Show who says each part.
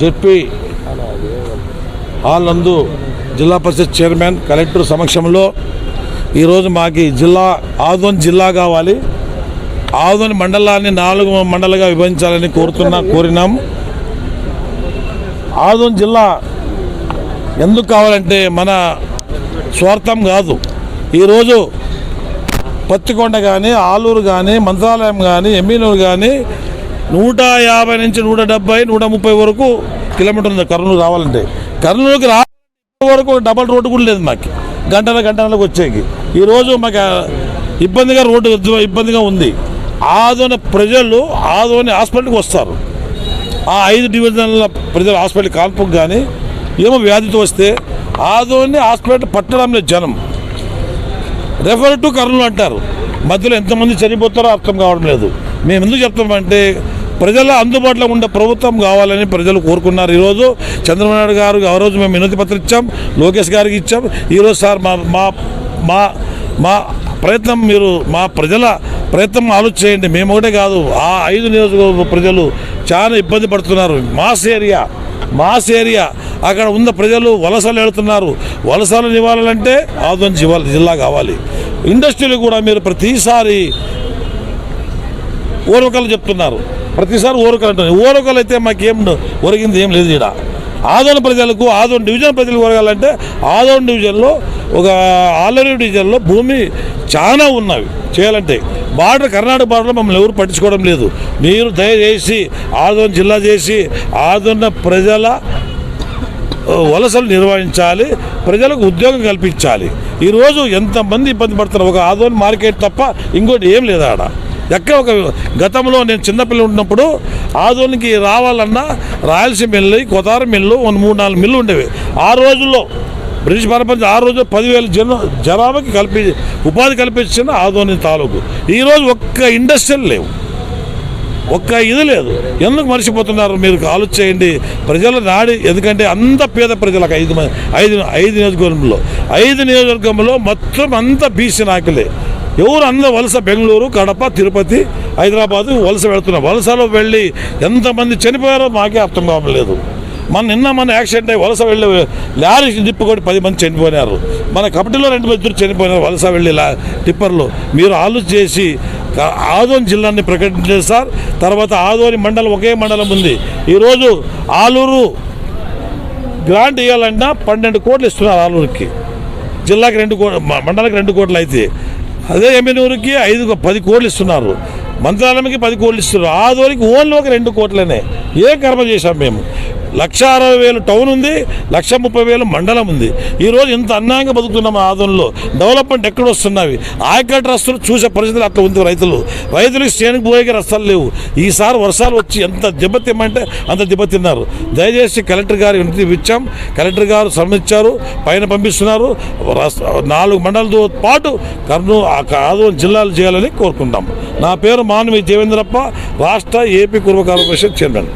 Speaker 1: ZP hall నందు జిల్లా పరిషత్ chairman collector సమక్షంలో ఈరోజు మాకు జిల్లా ఆదోన్ జిల్లా కావాలి. ఆదోని మండలాన్ని నాలుగు మండలుగా విభజించాలని కోరుతున్నా కోరినాం. ఆదోన్ జిల్లా ఎందుకు కావాలంటే మన స్వార్థం కాదు. ఈరోజు పత్తికొండ కానీ ఆలూరు కానీ మంత్రాలయం కానీ ఎమ్మినూరు కానీ నూట యాభై నుంచి నూట డెబ్బై నూట ముప్పై వరకు కిలోమీటర్ ఉంది కర్నూలు రావాలంటే. కర్నూలుకి రా వరకు డబల్ రోడ్డు కూడా లేదు మాకు. గంటల గంటలకు వచ్చేకి. ఈరోజు మాకు ఇబ్బందిగా రోడ్డు ఇబ్బందిగా ఉంది. ఆదోని ప్రజలు ఆదోని హాస్పిటల్కి వస్తారు. ఆ ఐదు డివిజన్ల ప్రజలు హాస్పిటల్ కాల్పుకు కానీ ఏమో వ్యాధితో వస్తే ఆదోని హాస్పిటల్ పట్టడం లేదు జనం. రెఫర్ టు కర్నూలు అంటారు. మధ్యలో ఎంతమంది చనిపోతారో అర్థం కావడం లేదు. మేము ఎందుకు చెప్తామంటే ప్రజల అందుబాటులో ఉండే ప్రభుత్వం కావాలని ప్రజలు కోరుకున్నారు. ఈరోజు చంద్రబాబు నాయుడు గారు ఆ రోజు మేము వినతి పత్రం ఇచ్చాం లోకేష్ గారికి ఇచ్చాం. ఈరోజు సార్ మా మా మా మా ప్రయత్నం మీరు మా ప్రజల ప్రయత్నం ఆలోచించండి మేము ఒకటే కాదు ఆ ఐదు నియోజకవర్గ ప్రజలు చాలా ఇబ్బంది పడుతున్నారు. Mass area mass area. అక్కడ ఉన్న ప్రజలు వలసలు వెళుతున్నారు. వలసలు నివాళాలంటే ఆదోన్ జిల్లా జిల్లా కావాలి. ఇండస్ట్రీలు కూడా మీరు ప్రతిసారి ఓరకలు చెప్తున్నారు. ప్రతిసారి ఓరకలు అంటున్నారు ఓరకలు అయితే మాకేం ఒరిగింది ఏం లేదు ఇక్కడ ఆదోని ప్రజలకు ఆదోని డివిజన్ ప్రజలకు ఒరగాలంటే ఆదోన్ డివిజన్లో ఒక ఆలరీ డివిజన్లో భూమి చాలా ఉన్నవి చేయాలంటే. బార్డర్ కర్ణాటక బార్డర్లో మమ్మల్ని ఎవరు పట్టించుకోవడం లేదు. మీరు దయచేసి ఆదోని జిల్లా చేసి ఆదోన్న ప్రజల వలసలు నిర్వహించాలి. ప్రజలకు ఉద్యోగం కల్పించాలి. ఈరోజు ఎంతమంది ఇబ్బంది పడుతున్నారు ఒక ఆదోని మార్కెట్ తప్ప ఇంకోటి ఏం లేదు ఆడ? ఎక్కడ ఒక గతంలో నేను చిన్నపిల్ల ఉన్నప్పుడు ఆదోనికి రావాలన్నా రాయలసీమ మిల్లు కొతార మిల్లు ఒక మూడు నాలుగు మిల్లు ఉండేవి. ఆ రోజుల్లో బ్రిటిష్ ప్రపంచం ఆ రోజు పదివేల జన జనాభాకి కల్పి ఉపాధి కల్పించిన ఆదోని తాలూకు. ఈరోజు ఒక్క ఇండస్ట్రీలు లేవు. ఒక్క ఇది లేదు. ఎందుకు మర్చిపోతున్నారు మీరు ఆలోచించేయండి ప్రజల నాడి ఎందుకంటే అంత పేద ప్రజలకు ఐదు ఐదు ఐదు నియోజకవర్గంలో. ఐదు నియోజకవర్గంలో మొత్తం అంత బీసీ నాయకులే. ఎవరు అందరూ వలస బెంగళూరు కడప తిరుపతి హైదరాబాదు వలస వెళ్తున్నారు. వలసలో వెళ్ళి ఎంతమంది చనిపోయారో మాకే అర్థం కావడం లేదు. మన నిన్న మన యాక్సిడెంట్ అయ్యి వలస వెళ్ళి లారీ తిప్పుకొని పది మంది చనిపోయినారు. మన కబడ్డీలో రెండు మంది చనిపోయినారు వలస వెళ్ళి లా టిప్పర్లు. మీరు ఆలోచన చేసి ఆదోని జిల్లాని ప్రకటించారు సార్. తర్వాత ఆదోని మండలం ఒకే మండలం ఉంది. ఈరోజు ఆలూరు గ్రాంట్ ఇవ్వాలన్నా పన్నెండు కోట్లు ఇస్తున్నారు ఆలూరుకి. జిల్లాకి రెండు కోట్లు మండలానికి రెండు కోట్లు అయితే. అదే ఎమ్మెనూరుకి ఐదు పది కోట్లు ఇస్తున్నారు. మంత్రాలయంకి పది కోట్లు ఇస్తున్నారు. ఆదోనికి ఓన్లీ ఒక రెండు కోట్లనే. ఏ కర్మ చేశాం మేము? లక్ష అరవై వేలు టౌన్ ఉంది లక్ష ముప్పై వేలు మండలం ఉంది. ఈరోజు ఇంత అన్యాయంగా బతుకుతున్నాం ఆదంలో డెవలప్మెంట్ ఎక్కడ వస్తున్నవి ఆయకట్ రస్తులు చూసే పరిస్థితులు అట్లా ఉంది రైతులు. రైతులకు శ్రేణికి పోయే రస్తాలు లేవు. ఈసారి వర్షాలు వచ్చి ఎంత దెబ్బతిమ్మంటే అంత దెబ్బతిన్నారు. దయచేసి కలెక్టర్ గారు ఇంటికి ఇచ్చాం. కలెక్టర్ గారు సమ్మిచ్చారు పైన పంపిస్తున్నారు. నాలుగు మండలతో పాటు కర్నూలు ఆదోని జిల్లాలు చేయాలని కోరుకుంటాం నా పేరు మానవి దేవేంద్రప్ప రాష్ట్ర ఏపీ కుర్మ కార్పొరేషన్ చైర్మన్.